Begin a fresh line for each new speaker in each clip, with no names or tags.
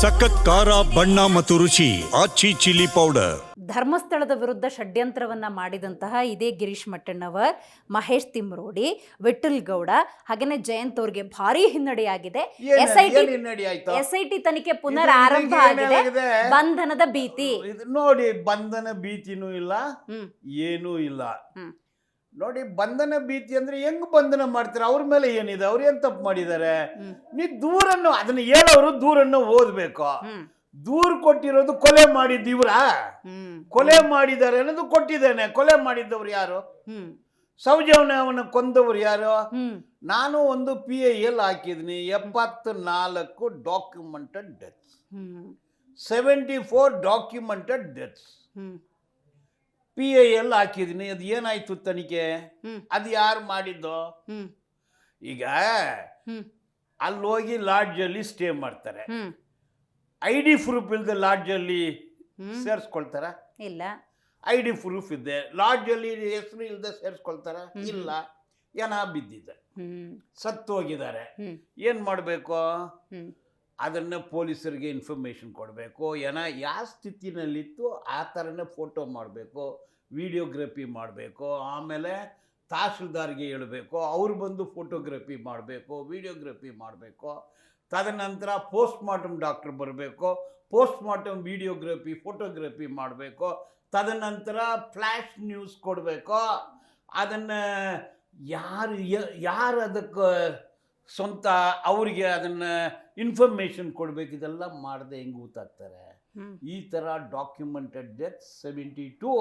ಸಖತ್ ಖಾರ ಬಣ್ಣ ಮತ್ತು ರುಚಿ ಆಚಿ ಚಿಲ್ಲಿ ಪೌಡರ್.
ಧರ್ಮಸ್ಥಳದ ವಿರುದ್ಧ ಷಡ್ಯಂತ್ರವನ್ನ ಮಾಡಿದಂತಹ ಇದೇ ಗಿರೀಶ್ ಮಟ್ಟಣ್ಣವರ್ ಮಹೇಶ್ ತಿಮ್ರೋಡಿ ವಿಠಲ್ ಗೌಡ ಹಾಗೇನೆ ಜಯಂತ್ ಅವ್ರಿಗೆ ಭಾರಿ ಹಿನ್ನಡೆಯಾಗಿದೆ. S I
T?
S I T ತನಿಖೆ ಪುನರ್ ಆರಂಭ ಆಗಿದೆ. ಬಂಧನದ ಭೀತಿ.
ಇದು ನೋಡಿ ಬಂಧನ ಭೀತಿನೂ ಇಲ್ಲ
ಹ್ಮ್.
ಏನೂ ಇಲ್ಲ.
ಹ್ಮ್.
ನೋಡಿ ಬಂಧನ ಭೀತಿ ಅಂದ್ರೆ ಹೆಂಗ್ ಬಂಧನ ಮಾಡ್ತಾರೆ? ಅವ್ರ ಮೇಲೆ ಏನಿದೆ? ಅವ್ರು ಏನ್ ತಪ್ಪು ಮಾಡಿದ್ದಾರೆ. ನೀ ದೂರನ್ನು ಅದನ್ನ ಹೇಳೋರು ದೂರನ್ನು ಓದ್ಬೇಕು. ದೂರ್ ಕೊಟ್ಟಿರೋದು ಕೊಲೆ ಮಾಡಿದ್ದು ಇವ್ರ ಕೊಲೆ ಮಾಡಿದ್ದಾರೆ ಅನ್ನೋದು ಕೊಟ್ಟಿದ್ದೇನೆ. ಕೊಲೆ ಮಾಡಿದ್ದವ್ರು ಯಾರು?
ಸೌಜವನ
ಸೌಜನ್ಯ ಅವನ ಕೊಂದವ್ರು ಯಾರು? ನಾನು ಒಂದು ಪಿ ಐ ಎಲ್ ಹಾಕಿದ್ನಿ ಎಪ್ಪತ್ತು ನಾಲ್ಕು documented deaths seventy four documented deaths P I L ಹಾಕಿದ್ದೀನಿ ಅದು ಏನಾಯ್ತು ತನಿಖೆ? ಅದು ಯಾರು ಮಾಡಿದ್ದು? ಈಗ ಅಲ್ಲಿ ಹೋಗಿ ಲಾಡ್ಜಲ್ಲಿ ಸ್ಟೇ ಮಾಡ್ತಾರೆ. ಐ ಡಿ ಪ್ರೂಫ್ ಇಲ್ಲದೆ ಲಾಡ್ಜಲ್ಲಿ ಸೇರಿಸ್ಕೊಳ್ತಾರ?
ಇಲ್ಲ.
ಐ ಡಿ ಪ್ರೂಫ್ ಇದೆ. ಲಾಡ್ಜಲ್ಲಿ ಹೆಸರು ಇಲ್ಲದೆ ಸೇರಿಸ್ಕೊಳ್ತಾರ? ಇಲ್ಲ. ಏನ ಬಿದ್ದಿದೆ. ಸತ್ತು ಹೋಗಿದ್ದಾರೆ ಏನು ಮಾಡಬೇಕು? ಅದನ್ನು ಪೊಲೀಸರಿಗೆ ಇನ್ಫಾರ್ಮೇಷನ್ ಕೊಡಬೇಕು. ಏನ ಯಾವ ಸ್ಥಿತಿನಲ್ಲಿತ್ತು ಆ ಥರನೇ ಫೋಟೋ ಮಾಡಬೇಕು ವಿಡಿಯೋಗ್ರಫಿ ಮಾಡಬೇಕು, ಆಮೇಲೆ ತಹಶೀಲ್ದಾರ್ಗೆ ಹೇಳಬೇಕು, ಅವ್ರು ಬಂದು ಫೋಟೋಗ್ರಫಿ ಮಾಡಬೇಕು ವಿಡಿಯೋಗ್ರಫಿ ಮಾಡಬೇಕು. ತದನಂತರ ಪೋಸ್ಟ್ ಮಾರ್ಟಮ್ ಡಾಕ್ಟ್ರ್ ಬರಬೇಕು ಪೋಸ್ಟ್ ಮಾರ್ಟಮ್ ವಿಡಿಯೋಗ್ರಫಿ ಫೋಟೋಗ್ರಫಿ ಮಾಡಬೇಕು, ತದನಂತರ ಫ್ಲ್ಯಾಶ್ ನ್ಯೂಸ್ ಕೊಡಬೇಕು. ಅದನ್ನು ಯಾರು ಯಾರು ಅದಕ್ಕೆ ಸ್ವಂತ ಅವರಿಗೆ ಅದನ್ನು ಇನ್ಫಾರ್ಮೇಷನ್ ಕೊಡಬೇಕು ಇದೆಲ್ಲ ಮಾಡದೆ ಹೆಂಗೆ ಗೊತ್ತಾಗ್ತಾರೆ? ಈ ಥರ ಡಾಕ್ಯುಮೆಂಟೆಡ್ ಡೆತ್ ಸೆವೆಂಟಿ ಟೂ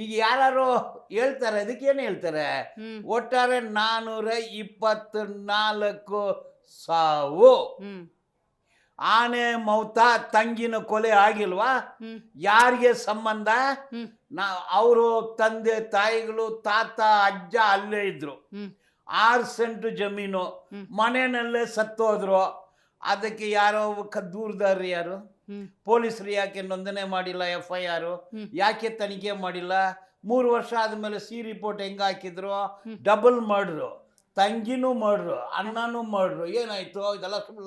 ಈಗ ಯಾರು ಹೇಳ್ತಾರೆ ಅದಕ್ಕೇನು ಹೇಳ್ತಾರೆ? ಒಟ್ಟಾರೆ ನಾನ್ನೂರ ಇಪ್ಪತ್ತ ನಾಲ್ಕು ಸಾವು ಆನೆ ಮೌತ ತಂಗಿನ ಕೊಲೆ ಆಗಿಲ್ವಾ? ಯಾರಿಗೆ ಸಂಬಂಧ? ನಾ ಅವರು ತಂದೆ ತಾಯಿಗಳು ತಾತ ಅಜ್ಜ ಅಲ್ಲೇ ಇದ್ರು. ಆರು ಸೆಂಟು ಜಮೀನು. ಮನೆಯಲ್ಲೇ ಸತ್ತೋದ್ರು ಅದಕ್ಕೆ ಯಾರೋ ದೂರದಾರ್ರಿ ಯಾರು? ಪೊಲೀಸರು ಯಾಕೆ ನೋಂದಣಿ ಮಾಡಿಲ್ಲ ಎಫ್ ಐ ಆರ್ ಯಾಕೆ ತನಿಖೆ ಮಾಡಿಲ್ಲ? ಮೂರು ವರ್ಷ ಆದಮೇಲೆ ಸಿ ರಿಪೋರ್ಟ್ ಹೆಂಗೆ ಹಾಕಿದ್ರು? ಡಬಲ್ ಮಾಡ್ರು ತಂಗಿನೂ ಮಾಡ್ರು ಅಣ್ಣನೂ ಮಾಡ್ರು ಏನಾಯ್ತು? ಇದೆಲ್ಲ